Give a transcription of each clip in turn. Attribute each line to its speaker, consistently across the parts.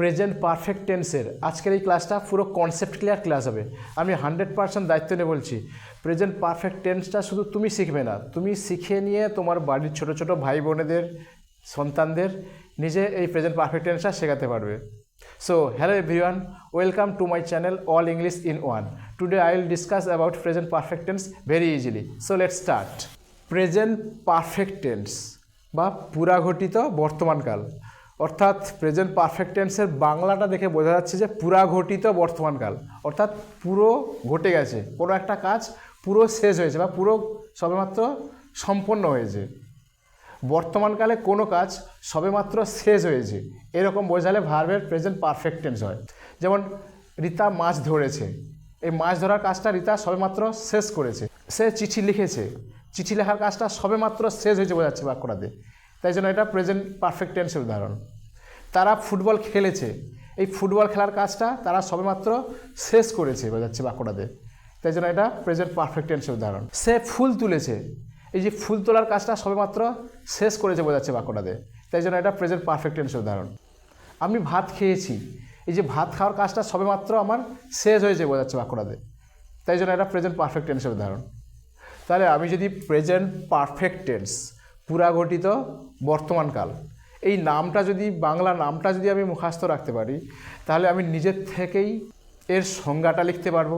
Speaker 1: Present perfect টেন্সের আজকের এই ক্লাসটা পুরো কনসেপ্ট ক্লিয়ার ক্লাস হবে। আমি হান্ড্রেড পার্সেন্ট দায়িত্ব নিয়ে বলছি। প্রেজেন্ট পারফেক্ট টেন্সটা শুধু তুমি শিখবে না। তুমি শিখে নিয়ে তোমার বাড়ির ছোট ছোট ভাই বোনেদের সন্তানদের নিজে এই প্রেজেন্ট পারফেক্ট টেন্সটা শেখাতে পারবে। So hello everyone welcome to my channel all English in one today I will discuss about present perfect tense very easily so let start present perfect tense বা পুরাঘটিত বর্তমানকাল অর্থাৎ প্রেজেন্ট পারফেক্ট টেন্সের বাংলাটা দেখে বোঝা যাচ্ছে যে পুরাঘটিত বর্তমানকাল অর্থাৎ পুরো ঘটে গেছে, কোনো একটা কাজ পুরো শেষ হয়েছে বা পুরো সবেমাত্র সম্পন্ন হয়েছে। বর্তমানকালে কোনো কাজ সবেমাত্র শেষ হয়েছে, এরকম বোঝালে ভার্বের প্রেজেন্ট পারফেক্ট টেন্স হয়। যেমন রীতা মাছ ধরেছে, এই মাছ ধরার কাজটা রীতা সবেমাত্র শেষ করেছে। সে চিঠি লিখেছে, চিঠি লেখার কাজটা সবেমাত্র শেষ হয়েছে বোঝাচ্ছে বাক্যটাতে। তাই জন্য এটা প্রেজেন্ট পারফেক্ট টেন্সের উদাহরণ। তারা ফুটবল খেলেছে। এই ফুটবল খেলার কাজটা তারা সবেমাত্র শেষ করেছে বোঝাচ্ছে বাক্যটাতে। তাই জন্য এটা প্রেজেন্ট পারফেক্ট টেন্সের উদাহরণ। সে ফুল তুলেছে। এই যে ফুল তোলার কাজটা সবেমাত্র শেষ করেছে বোঝাচ্ছে বাক্যটাতে। তাই জন্য এটা প্রেজেন্ট পারফেক্ট টেন্সের উদাহরণ। আমি ভাত খেয়েছি। এই যে ভাত খাওয়ার কাজটা সবেমাত্র আমার শেষ হয়েছে বোঝাচ্ছে বাক্যটাতে। তাই জন্য এটা প্রেজেন্ট পারফেক্ট টেন্সের উদাহরণ। তাহলে আমি যদি প্রেজেন্ট পারফেক্ট টেন্স পুরাঘটিত বর্তমানকাল এই নামটা যদি, বাংলা নামটা যদি আমি মুখস্থ রাখতে পারি, তাহলে আমি নিজের থেকেই এর সংজ্ঞাটা লিখতে পারব,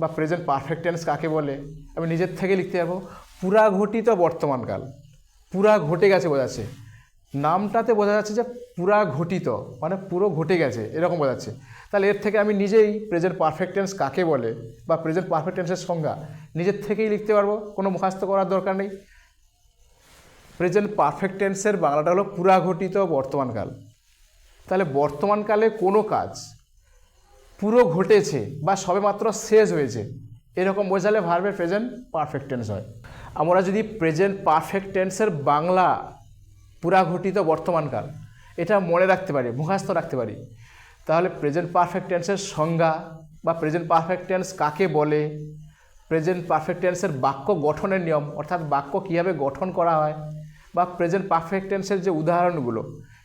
Speaker 1: বা প্রেজেন্ট পারফেক্ট টেন্স কাকে বলে, আমি নিজের থেকে লিখতে পারব। পুরাঘটিত বর্তমানকাল পুরা ঘটে গেছে বোঝাচ্ছে নামটাতে বোঝা যাচ্ছে যে পুরা ঘটিত মানে পুরো ঘটে গেছে, এরকম বোঝাচ্ছে তাহলে এর থেকে আমি নিজেই প্রেজেন্ট পারফেক্ট টেন্স কাকে বলে, বা প্রেজেন্ট পারফেক্ট টেন্সের সংজ্ঞা নিজের থেকেই লিখতে পারব, কোনো মুখাস্ত করার দরকার নেই। প্রেজেন্ট পারফেক্ট টেন্সের বাংলাটা হলো পুরাঘটিত বর্তমানকাল। তাহলে বর্তমানকালে কোনো কাজ পুরো ঘটেছে বা সবেমাত্র শেষ হয়েছে, এরকম বোঝালে ভার্বের প্রেজেন্ট পারফেক্ট টেন্স হয়। আমরা যদি প্রেজেন্ট পারফেক্ট টেন্সের বাংলা পুরাঘটিত বর্তমানকাল, এটা মনে রাখতে পারি মুখাস্ত রাখতে পারি, তাহলে প্রেজেন্ট পারফেক্ট টেন্সের সংজ্ঞা বা প্রেজেন্ট পারফেক্ট টেন্স কাকে বলে, প্রেজেন্ট পারফেক্ট টেন্সের বাক্য গঠনের নিয়ম, অর্থাৎ বাক্য কীভাবে গঠন করা হয় বা প্রেজেন্ট পারফেক্ট টেন্সের যে উদাহরণগুলো,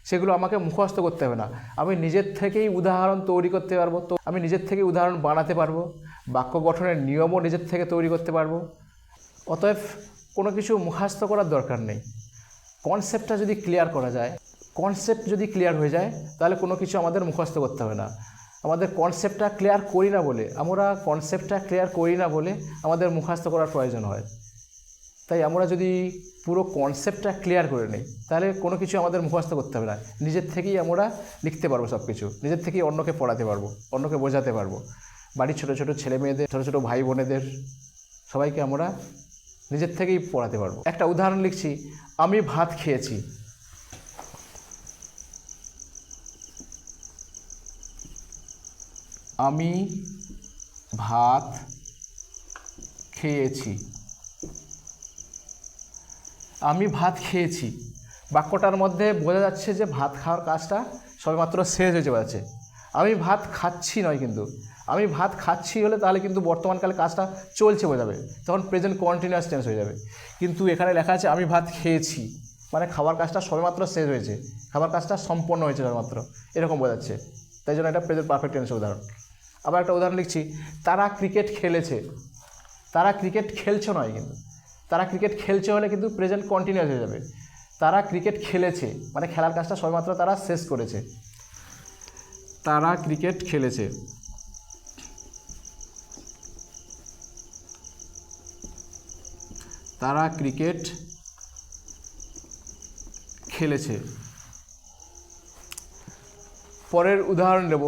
Speaker 1: সেগুলো আমাকে মুখস্থ করতে হবে না। আমি নিজের থেকেই উদাহরণ তৈরি করতে পারব, তো আমি নিজের থেকে উদাহরণ বানাতে পারব, বাক্য গঠনের নিয়মও নিজের থেকে তৈরি করতে পারব। অতএব কোনো কিছু মুখস্থ করার দরকার নেই। কনসেপ্টটা যদি ক্লিয়ার করা যায় কনসেপ্ট যদি ক্লিয়ার হয়ে যায়, তাহলে কোনো কিছু আমাদের মুখস্থ করতে হবে না। আমাদের কনসেপ্টটা ক্লিয়ার করি না বলে, আমরা কনসেপ্টটা ক্লিয়ার করি না বলে আমাদের মুখস্থ করার প্রয়োজন হয়। তাই আমরা যদি পুরো কনসেপ্টটা ক্লিয়ার করে নিই, তাহলে কোনো কিছু আমাদের মুখস্থ করতে হবে না। নিজের থেকেই আমরা লিখতে পারব সব কিছু নিজের থেকেই অন্যকে পড়াতে পারব, অন্যকে বোঝাতে পারব। বাড়ির ছোটো ছোটো ছেলে মেয়েদের, ছোটো ছোটো ভাই বোনেদের, সবাইকে আমরা নিজের থেকেই পড়াতে পারব। একটা উদাহরণ লিখছি, আমি ভাত খেয়েছি। আমি ভাত খেয়েছি। আমি ভাত খেয়েছি। বাক্যটার মধ্যে বোঝা যাচ্ছে যে ভাত খাওয়ার কাজটা সবেমাত্র শেষ হয়েছে বোঝাচ্ছে আমি ভাত খাচ্ছি নয় কিন্তু। আমি ভাত খাচ্ছি হলে তাহলে কিন্তু বর্তমানকালে কাজটা চলছে বোঝাবে তখন প্রেজেন্ট কন্টিনিউয়াস টেন্স হয়ে যাবে। কিন্তু এখানে লেখা আছে আমি ভাত খেয়েছি। মানে খাবার কাজটা সবেমাত্র শেষ হয়েছে। খাবার কাজটা সম্পন্ন হয়েছে সবেমাত্র। এরকম বোঝাচ্ছে তাই জন্য এটা প্রেজেন্ট পারফেক্ট টেন্সের উদাহরণ। আবার একটা উদাহরণ লিখছি। তারা ক্রিকেট খেলেছে। তারা ক্রিকেট খেলছে নয় কিন্তু। তারা ক্রিকেট খেলছে হলে কিন্তু প্রেজেন্ট কন্টিনিউয়াস হয়ে যাবে। তারা ক্রিকেট খেলেছে মানে খেলার কাজটা সবেমাত্র তারা শেষ করেছে। তারা ক্রিকেট খেলেছে। তারা ক্রিকেট খেলেছে। পরের উদাহরণ নেব।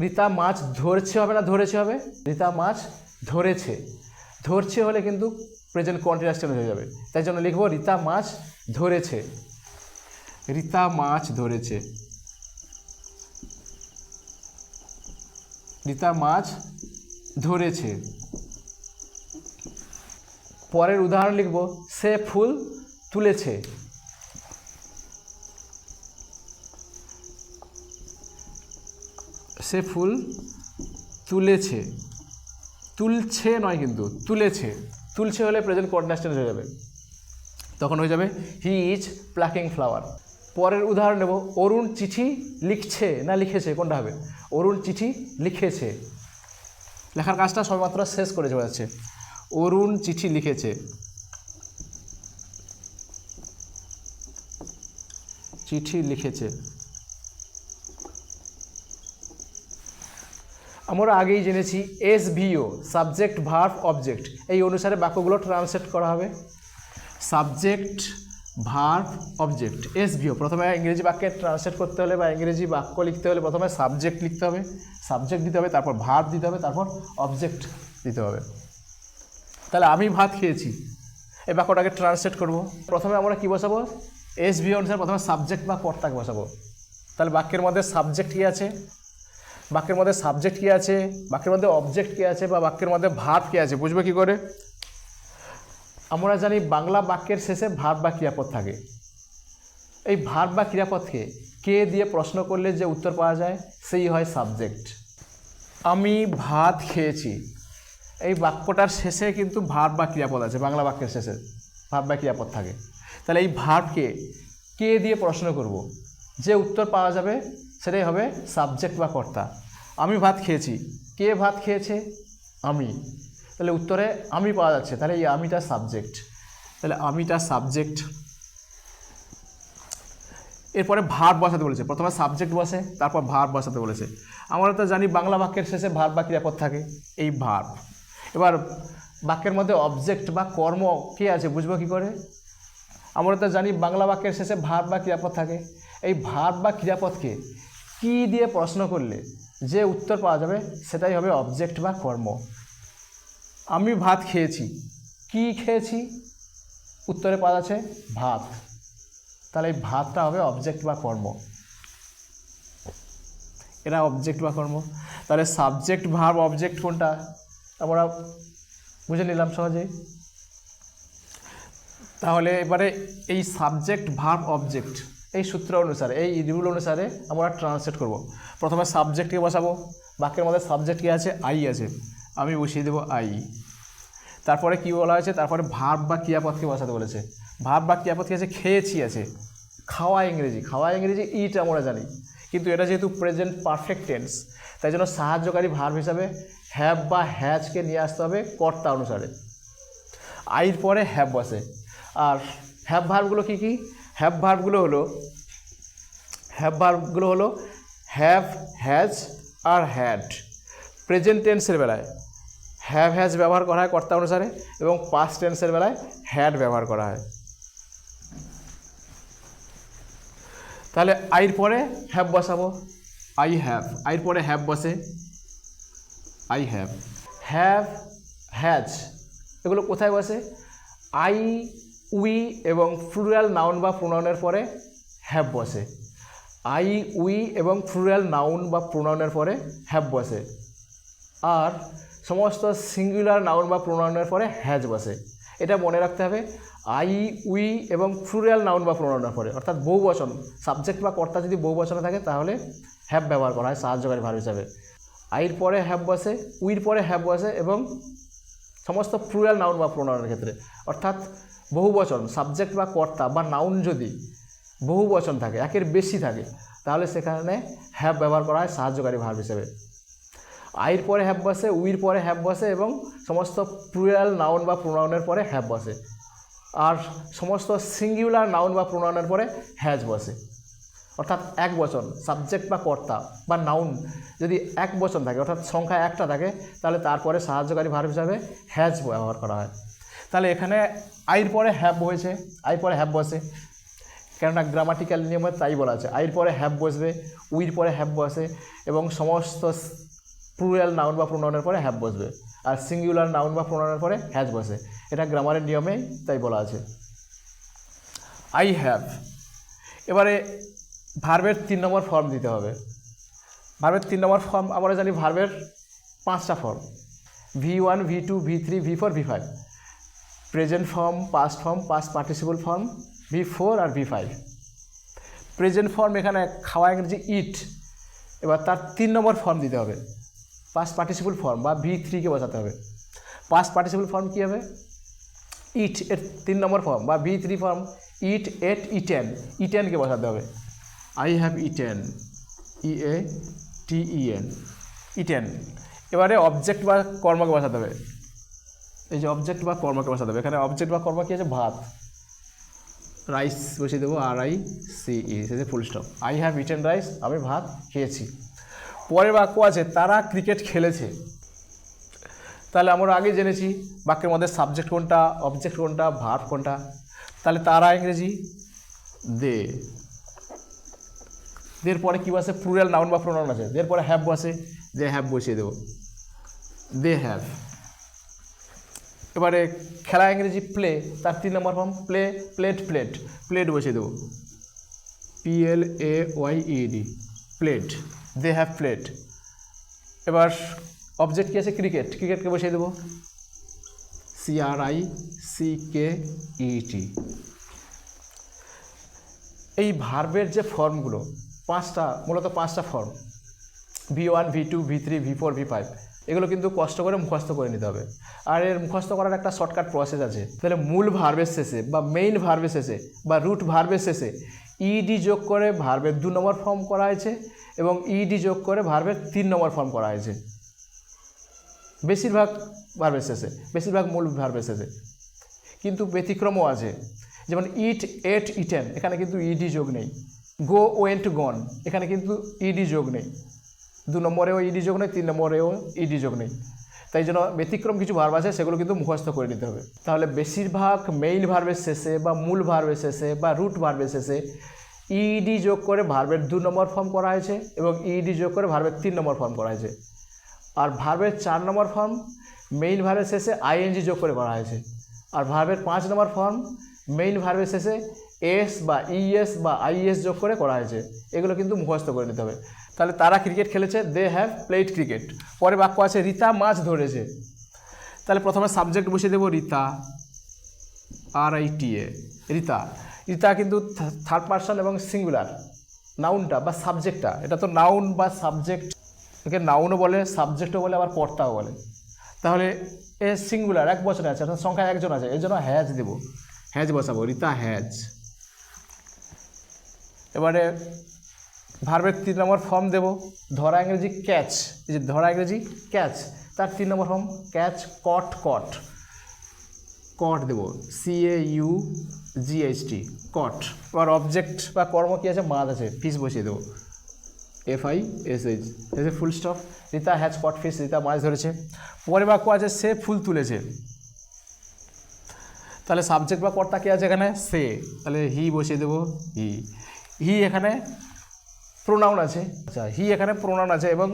Speaker 1: রীতা মাছ ধরছে হবে না ধরেছে হবে? রীতা মাছ ধরেছে। ধরছে হলে কিন্তু প্রেজেন্ট কন্টিনিউয়াস টেন্স হয়ে যাবে। তাই জন্য লিখব, রীতা মাছ ধরেছে। রীতা মাছ ধরেছে। রীতা মাছ ধরেছে। পরের উদাহরণ লিখব, সে ফুল তুলেছে। সে ফুল তুলেছে। তুলছে নয় কিন্তু, তুলেছে। তুলছে হলে প্রেজেন্ট কন্টিনিউয়াস টেন্স হয়ে যাবে। তখন হয়ে যাবে হি ইজ প্লাকিং ফ্লাওয়ার পরের উদাহরণ নেব, অরুণ চিঠি লিখছে না লিখেছে, কোনটা হবে? অরুণ চিঠি লিখেছে। লেখার কাজটা সবেমাত্র শেষ করে চলে যাচ্ছে। অরুণ চিঠি লিখেছে। চিঠি লিখেছে। আমরা আগেই জেনেছি S VO subject verb object এই অনুসারে বাক্যগুলো ট্রান্সলেট করা হবে। Subject verb object S VO প্রথমে ইংরেজি বাক্যে ট্রান্সলেট করতে হলে বা ইংরেজি বাক্য লিখতে হলে প্রথমে সাবজেক্ট লিখতে হবে। সাবজেক্ট দিতে হবে, তারপর ভার্ভ দিতে হবে, তারপর অবজেক্ট দিতে হবে। তাহলে আমি ভাত খেয়েছি, এই বাক্যটাকে ট্রান্সলেট করব। প্রথমে আমরা কি বসাবো? এস ভি অনুসারে প্রথমে সাবজেক্ট বা কর্তাকে বসাবো। তাহলে বাক্যের মধ্যে সাবজেক্ট কী আছে? বাক্যের মধ্যে সাবজেক্ট কী আছে, বাক্যের মধ্যে অবজেক্ট কী আছে বা বাক্যের মধ্যে ভাব কী আছে, বুঝবে কী করে? আমরা জানি বাংলা বাক্যের শেষে ভাব বা ক্রিয়াপদ থাকে। এই ভাব বা ক্রিয়াপদকে কে দিয়ে প্রশ্ন করলে যে উত্তর পাওয়া যায়? সেই হয় সাবজেক্ট আমি ভাত খেয়েছি। এই বাক্যটার শেষে কিন্তু ভাব বা ক্রিয়াপদ আছে, বাংলা বাক্যের শেষে ভাব বা ক্রিয়াপদ থাকে। তাহলে এই ভাবকে কে দিয়ে প্রশ্ন করব? যে উত্তর পাওয়া যাবে সেটাই হবে সাবজেক্ট বা কর্তা। আমি ভাত খেয়েছি। কে ভাত খেয়েছে? আমি। তাহলে উত্তরে আমি পাওয়া যাচ্ছে। তাহলে এই আমিটা সাবজেক্ট তাহলে আমিটা সাবজেক্ট এরপরে ভার বসাতে বলেছে। প্রথমে সাবজেক্ট বসে, তারপর ভার বসাতে বলেছে। আমরা তো জানি বাংলা বাক্যের শেষে ভার বা ক্রিয়াপদ থাকে। এই ভার। এবার বাক্যের মধ্যে অবজেক্ট বা কর্ম কে আছে বুঝব কী করে? আমরা তো জানি বাংলা বাক্যের শেষে ভার বা ক্রিয়াপদ থাকে। এই ভার বা ক্রিয়াপদকে কি দিয়ে প্রশ্ন করলে যে উত্তর পাওয়া যাবে সেটাই হবে অবজেক্ট বা কর্ম। আমি ভাত খেয়েছি। কি খেয়েছি? উত্তরে পাওয়া যাচ্ছে ভাত। তাহলে এই ভাতটা হবে অবজেক্ট বা কর্ম। এরা অবজেক্ট বা কর্ম। তাহলে সাবজেক্ট ভার্ব অবজেক্ট কোনটা? আমরা বুঝে নিলাম সহজেই। তাহলে এবারে এই সাবজেক্ট ভার্ব অবজেক্ট এই সূত্র অনুসারে, এই রুল অনুসারে আমরা ট্রান্সলেট করব। প্রথমে সাবজেক্টকে বসাবো, বাক্যের মধ্যে সাবজেক্ট কী আছে? আই আছে। আমি বসিয়ে দেবো আই তারপরে কি বলা হয়েছে? তারপরে ভার্ব বা ক্রিয়াপদকে বসাতে বলেছে। ভার্ব বা ক্রিয়াপদ কি আছে? খেয়েছি আছে। খাওয়া ইংরেজি। খাওয়া ইংরেজি ইট আমরা জানি। কিন্তু এটা যেহেতু প্রেজেন্ট পারফেক্ট টেন্স তাই জন্য সাহায্যকারী ভার্ব হিসাবে হ্যাভ বা হ্যাজকে নিয়ে আসতে হবে কর্তা অনুসারে। আইর পরে হ্যাভ বসে। আর হ্যাভ ভার্বগুলো কী কী? হ্যাভ ভার্বগুলো হলো হ্যাভ ভার্বগুলো হলো হ্যাভ হ্যাজ আর হ্যাড প্রেজেন্ট টেন্সের বেলায় হ্যাভ হ্যাজ ব্যবহার করা হয় কর্তা অনুসারে এবং পাস্ট টেন্সের বেলায় হ্যাড ব্যবহার করা হয়। তাহলে আইর পরে হ্যাভ বসাবো। আই হ্যাভ আইর পরে হ্যাভ বসে। আই হ্যাভ হ্যাভ হ্যাজ এগুলো কোথায় বসে? আই উই এবং ফ্লুরাল নাউন বা প্রোনাউনের পরে হ্যাভ বসে। আই, উই এবং ফ্লুরাল নাউন বা প্রোনাউনের পরে হ্যাভ বসে। আর সমস্ত সিঙ্গুলার নাউন বা প্রোনাউনের পরে হ্যাজ বসে। এটা মনে রাখতে হবে, আই, উই এবং ফ্লুরাল নাউন বা প্রোনাউনের পরে। অর্থাৎ বহু বচন সাবজেক্ট বা কর্তা যদি বহু বচনে থাকে তাহলে হ্যাভ ব্যবহার করা হয় সাহায্যকারী ভার হিসাবে। আইর পরে হ্যাভ বসে, উইর পরে হ্যাভ বসে এবং সমস্ত প্লুরাল নাউন বা প্রোনাউনের ক্ষেত্রে। অর্থাৎ বহু বচন সাবজেক্ট বা কর্তা বা নাউন যদি বহু বচন থাকে, একের বেশি থাকে, তাহলে সেখানে হ্যাভ ব্যবহার করা হয় সাহায্যকারী ভার্ব হিসেবে। আইর পরে হ্যাভ বসে, উইর পরে হ্যাভ বসে এবং সমস্ত প্লুরাল নাউন বা প্রোনাউনের পরে হ্যাভ বসে। আর সমস্ত সিঙ্গুলার নাউন বা প্রোনাউনের পরে হ্যাজ বসে। অর্থাৎ এক বচন সাবজেক্ট বা কর্তা বা নাউন যদি এক বচন থাকে, অর্থাৎ সংখ্যা একটা থাকে, তাহলে তারপরে সাহায্যকারী ভার্ব হিসাবে হ্যাজ ব্যবহার করা হয়। তাহলে এখানে আইর পরে হ্যাভ হয়েছে আই পরে হ্যাভ বসে কেননা গ্রামাটিক্যাল নিয়মে তাই বলা আছে, আইর পরে হ্যাভ বসবে, উইর পরে হ্যাভ বসে এবং সমস্ত প্লুরাল নাউন বা প্রোনাউনের পরে হ্যাভ বসবে আর সিঙ্গুলার নাউন বা প্রোনাউনের পরে হ্যাজ বসে। এটা গ্রামারের নিয়মেই তাই বলা আছে। আই হ্যাভ এবারে ভার্বের তিন নম্বর ফর্ম দিতে হবে। ভার্বের তিন নম্বর ফর্ম আমরা জানি ভার্বের পাঁচটা form V one V two V three V four V five present form past form past participle form V four আর ভি ফাইভ প্রেজেন্ট ফর্ম এখানে খাওয়া ইংরেজি ইট এবার তার তিন নম্বর ফর্ম দিতে হবে। পাস্ট পার্টিসিপল ফর্ম বা ভি থ্রিকে বসাতে হবে। পাস্ট পার্টিসিপল ফর্ম কী হবে? ইট এর তিন নম্বর ফর্ম বা V three form eat ate eaten ইটেনকে বসাতে হবে। I have eaten E A T E N eaten এবারে অবজেক্ট বা কর্মকে বসাতে হবে। এই যে অবজেক্ট বা কর্মকে বসাতে হবে এখানে অবজেক্ট বা কর্ম কি আছে? ভাত। রাইস বসিয়ে দেবো R I C E full stop I have eaten rice আমি ভাত খেয়েছি। পরের বাক্য আছে, তারা ক্রিকেট খেলেছে। তাহলে আমরা আগে জেনেছি বাক্যের মধ্যে সাবজেক্ট কোনটা অবজেক্ট কোনটা ভার্ব কোনটা। তাহলে তারা ইংরেজি দে দের পরে কী বসে প্লুরাল নাউন বা প্রোনাউন আছে। দের পরে হ্যাভ বসে দে হ্যাভ বসিয়ে দেবো। দে হ্যাভ এবারে খেলা ইংরেজি প্লে তার তিন নম্বর form play played played played বসিয়ে দেবো। P L A Y E D played they have played এবার অবজেক্ট কী আছে? ক্রিকেট ক্রিকেটকে বসিয়ে দেবো। C R I C K E T এই ভার্বের যে ফর্মগুলো পাঁচটা, মূলত পাঁচটা form V one V two V three V four V five এগুলো কিন্তু কষ্ট করে মুখস্থ করে নিতে হবে। আর এর মুখস্থ করার একটা শর্টকাট প্রসেস আছে। তাহলে মূল ভার্বের শেষে বা মেইন ভার্বের শেষে বা রুট ভার্বের শেষে ইডি যোগ করে ভার্বের দু নম্বর ফর্ম করা হয়েছে এবং ইডি যোগ করে ভার্বের তিন নম্বর ফর্ম করা হয়েছে। বেশিরভাগ ভার্বের শেষে, বেশিরভাগ মূল ভার্বের শেষে। কিন্তু ব্যতিক্রমও আছে। যেমন ইট এট ইটেন এখানে কিন্তু ইডি যোগ নেই। গো ওয়েন্ট গন এখানে কিন্তু ইডি যোগ নেই। দু নম্বরেও ইডি যোগ নেই, তিন নম্বরেও ইডি যোগ নেই। তাই জন্য ব্যতিক্রম কিছু ভার্ব আছে, সেগুলো কিন্তু মুখস্থ করে নিতে হবে। তাহলে বেশিরভাগ মেইন ভার্বের শেষে বা মূল ভার্বের শেষে বা রুট ভার্বের শেষে ইডি যোগ করে ভার্বের দু নম্বর ফর্ম করা হয়েছে এবং ইডি যোগ করে ভার্বের তিন নম্বর ফর্ম করা হয়েছে। আর ভার্বের চার নম্বর ফর্ম মেইন ভার্বের শেষে আইএনজি যোগ করে করা হয়েছে। আর ভার্বের পাঁচ নম্বর ফর্ম মেইন ভার্বের শেষে এস বা ইএস বা আইএস যোগ করে করা হয়েছে। এগুলো কিন্তু মুখস্থ করে নিতে হবে। তাহলে তারা ক্রিকেট খেলেছে দে হ্যাভ প্লেড ক্রিকেট পরে বাক্য আছে, রীতা মাছ ধরেছে। তাহলে প্রথমে সাবজেক্ট বসিয়ে দেবো, Rita. R I T A Rita. Rita কিন্তু থার্ড পার্সন এবং সিঙ্গুলার নাউনটা বা সাবজেক্টটা এটা তো নাউন বা সাবজেক্ট একে নাউনও বলে সাবজেক্টও বলে, আবার কর্তাও বলে। তাহলে এ সিঙ্গুলার এক বছর আছে, অর্থাৎ সংখ্যা একজন আছে। এই জন্য হ্যাজ দেবো। হ্যাজ বসাবো। রীতা হ্যাজ এবারে ভার্বের তিন নম্বর ফর্ম দেবো। ধরা ইংরেজি ক্যাচ এই যে ধরা ইংরেজি ক্যাচ তার তিন নম্বর form catch caught caught caught দেবো C A U G H T caught এবার অবজেক্ট বা কর্ম কী আছে? মাছ আছে ফিস বসিয়ে দেবো। এফ আই এস এইচ এসে full stop Rita has caught fish Rita মাছ ধরেছে। পরে বাক্য আছে, সে ফুল তুলেছে। তাহলে সাবজেক্ট বা কর্তা কী আছে এখানে? সে। তাহলে হি বসিয়ে দেবো হি হি এখানে প্রোনাউন আছে। আচ্ছা হি এখানে প্রোনাউন আছে এবং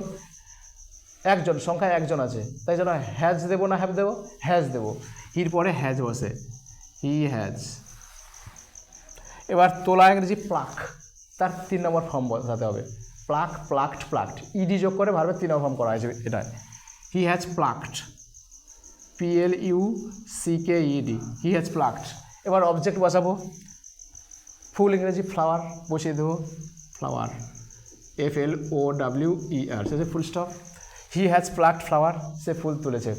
Speaker 1: একজন সংখ্যায় একজন আছে। তাই জন্য হ্যাজ দেবো না হ্যাভ দেবো? হ্যাজ দেবো। হির পরে হ্যাজ বসে। হি হ্যাজ এবার তোলা ইংরেজি প্লাক তার তিন নম্বর ফর্ম বসাতে হবে। প্লাক প্লাকড প্লাকড ইডি যোগ করে ভাবে তিন নম্বর ফর্ম করা হয়েছে এটা he has plucked P L U C K E D he has plucked এবার অবজেক্ট বসাবো। ফুল ইংরেজি ফ্লাওয়ার বসিয়ে দেবো। Flower F L O W E R S full stop he has plucked flower সে ফুল তুলেছে।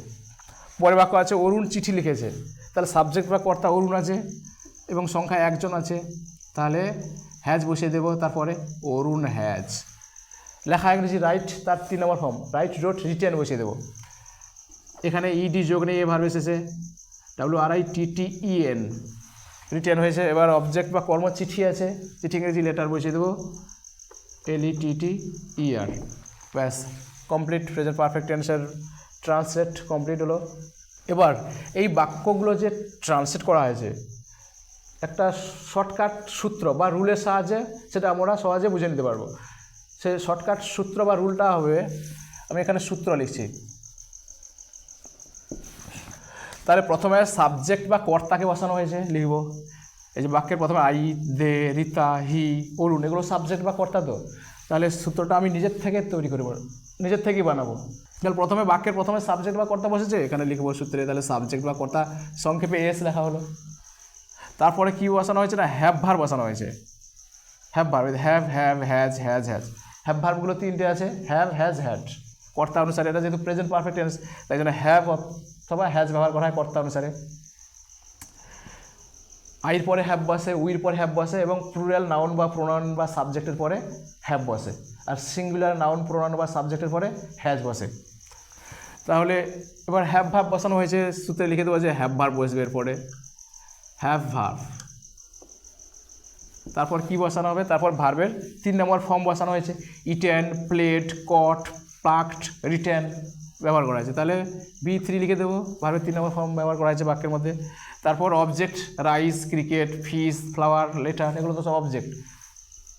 Speaker 1: পরে বাক্য আছে, অরুণ চিঠি লিখেছে। তাহলে সাবজেক্ট বা কর্তা অরুণ আছে এবং সংখ্যা একজন আছে। তাহলে হ্যাজ বসিয়ে দেবো, তারপরে অরুণ হ্যাজ লেখা ইংরেজি রাইট তার তিন নম্বর ফর্ম রাইট রোড রিটেন বসিয়ে দেবো। এখানে ইডি যোগ নেই এ ভার্ব এসেছে। W R I T T E N written হয়েছে। এবার অবজেক্ট বা কর্ম চিঠি আছে চিঠি ইংরেজি লেটার বসিয়ে দেবো। এল টি টি ই আর ব্যাস কমপ্লিট প্রেজেন্ট পারফেক্ট টেন্সের ট্রান্সলেট কমপ্লিট হলো। এবার এই বাক্যগুলো যে ট্রান্সলেট করা হয়েছে, একটা শর্টকাট সূত্র বা রুলের সাহায্যে সেটা আমরা সহজে বুঝে নিতে পারব। সে শর্টকাট সূত্র বা রুলটা হবে, আমি এখানে সূত্র লিখছি। তাহলে প্রথমে সাবজেক্ট বা কর্তাকে বসানো হয়েছে, লিখব। এই যে বাক্যের প্রথমে I, they, Rita, he, Arun, এগুলো সাবজেক্ট বা কর্তা তো? তাহলে সূত্রটা আমি নিজের থেকে তৈরি করব, নিজের থেকেই বানাবো। তাহলে প্রথমে বাক্যের প্রথমে সাবজেক্ট বা কর্তা বসেছে, এখানে লিখব সূত্রে, তাহলে সাবজেক্ট বা কর্তা সংক্ষেপে এস লেখা হলো। তারপরে কি বসানো হয়েছে না? হ্যাভ ভার বসানো হয়েছে। হ্যাভ ভার have have has has has have ভার্বগুলো তিনটে আছে হ্যাভ হ্যাজ হ্যাড কর্তা অনুসারে, এটা যেহেতু প্রেজেন্ট পারফেক্ট টেন্স তাই জন্য হ্যাভ অথবা হ্যাজ ব্যবহার করা হয় কর্তা অনুসারে। আইর পরে হ্যাভ বসে উইর পরে হ্যাভ বসে এবং প্লুরাল নাউন বা প্রোনাউন বা সাবজেক্টের পরে হ্যাভ বসে। আর সিঙ্গুলার নাউন প্রোনাউন বা সাবজেক্টের পরে হ্যাজ বসে। তাহলে এবার হ্যাভ ভার্ব বসানো হয়েছে, সূত্রে লিখে দেবো যে হ্যাভ ভার্ব বসবে এরপরে হ্যাভ ভার্ব তারপর কি বসানো হবে? তারপর ভার্বের তিন নম্বর ফর্ম বসানো হয়েছে। Eaten plate caught plucked return ব্যবহার করা হয়েছে। তাহলে বি থ্রি লিখে দেবো ভার্বের তিন নম্বর ফর্ম ব্যবহার করা হয়েছে বাক্যের মধ্যে। তারপর object rice cricket fish flower letter এগুলো তো সব অবজেক্ট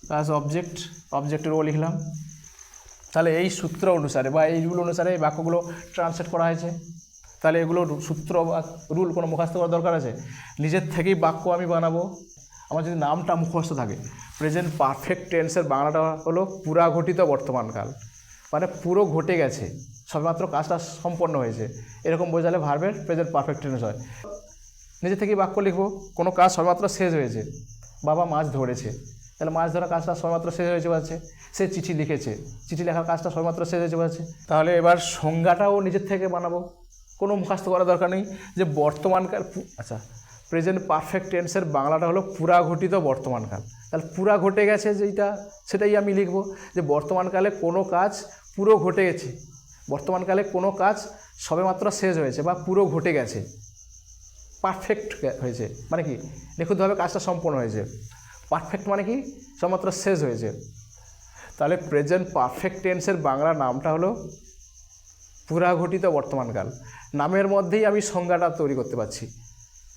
Speaker 1: প্লাস অবজেক্ট অবজেক্টের ও লিখলাম। তাহলে এই সূত্র অনুসারে বা এই রুল অনুসারে এই বাক্যগুলো ট্রান্সলেট করা হয়েছে। তাহলে এগুলো সূত্র বা রুল কোনো মুখস্থ করার দরকার আছে? নিজের থেকেই বাক্য আমি বানাবো। আমার যদি নামটা মুখস্থ থাকে। প্রেজেন্ট পারফেক্ট টেন্সের বাংলাটা হলো পুরা ঘটিত বর্তমানকাল মানে পুরো ঘটে গেছে। সবেমাত্র কাজটা সম্পন্ন হয়েছে। এরকম বোঝালে ভার্বের প্রেজেন্ট পারফেক্ট টেন্স হয়। নিজে থেকেই বাক্য লিখব, কোনো কাজ সবেমাত্র শেষ হয়েছে। বাবা মাছ ধরেছে। তাহলে মাছ ধরা কাজটা সবেমাত্র শেষ হয়েছে বলছে। সে চিঠি লিখেছে। চিঠি লেখার কাজটা সবেমাত্র শেষ হয়েছে বলছে। তাহলে এবার সংজ্ঞাটাও নিজের থেকে বানাবো। কোনো মুখাস্ত করার দরকার নেই যে বর্তমানকাল আচ্ছা প্রেজেন্ট পারফেক্ট টেন্সের বাংলাটা হলো পুরা ঘটিত বর্তমানকাল। তাহলে পুরা ঘটে গেছে যেটা সেটাই আমি লিখব যে বর্তমানকালে কোনো কাজ পুরো ঘটে গেছে। বর্তমানকালে কোনো কাজ সবেমাত্র শেষ হয়েছে বা পুরো ঘটে গেছে। পারফেক্ট হয়েছে। মানে কি? নিখুঁতভাবে কাজটা সম্পন্ন হয়েছে। পারফেক্ট মানে কি? সবমাত্র শেষ হয়েছে। তাহলে প্রেজেন্ট পারফেক্ট টেন্সের বাংলা নামটা হলো পুরাঘটিত বর্তমানকাল। নামের মধ্যেই আমি সংজ্ঞাটা তৈরি করতে পারছি।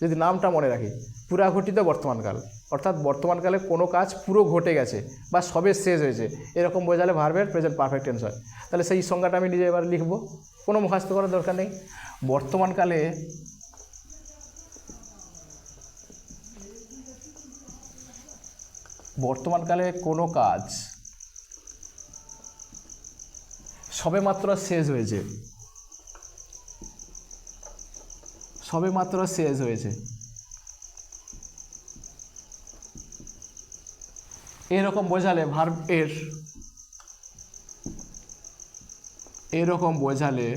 Speaker 1: যদি নামটা মনে রাখি পুরাঘটিত বর্তমানকাল অর্থাৎ বর্তমানকালে কোনো কাজ পুরো ঘটে গেছে বা সবে শেষ হয়েছে। এরকম বোঝালে ভার্বের প্রেজেন্ট পারফেক্ট টেন্স হয়। তাহলে সেই সংজ্ঞাটা আমি নিজে এবার লিখব। কোনো মুখাস্ত করার দরকার নেই। বর্তমানকালে বর্তমানকালে কোনো কাজ সবেমাত্র শেষ হয়েছে। সবেমাত্র শেষ হয়েছে। এরকম বোঝালে ভার্ব এর, এরকম বোঝালে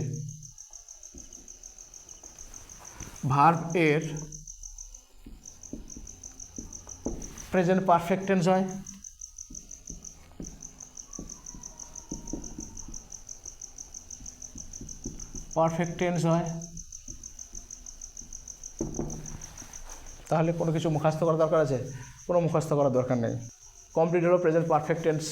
Speaker 1: ভার্ব এর প্রেজেন্ট পারফেক্ট টেন্স হয়। পারফেক্ট টেন্স হয়। তাহলে কোনো কিছু মুখস্থ করার দরকার আছে? কোনো মুখস্থ করার দরকার নেই। কমপ্লিট হলো প্রেজেন্ট পারফেক্ট টেন্স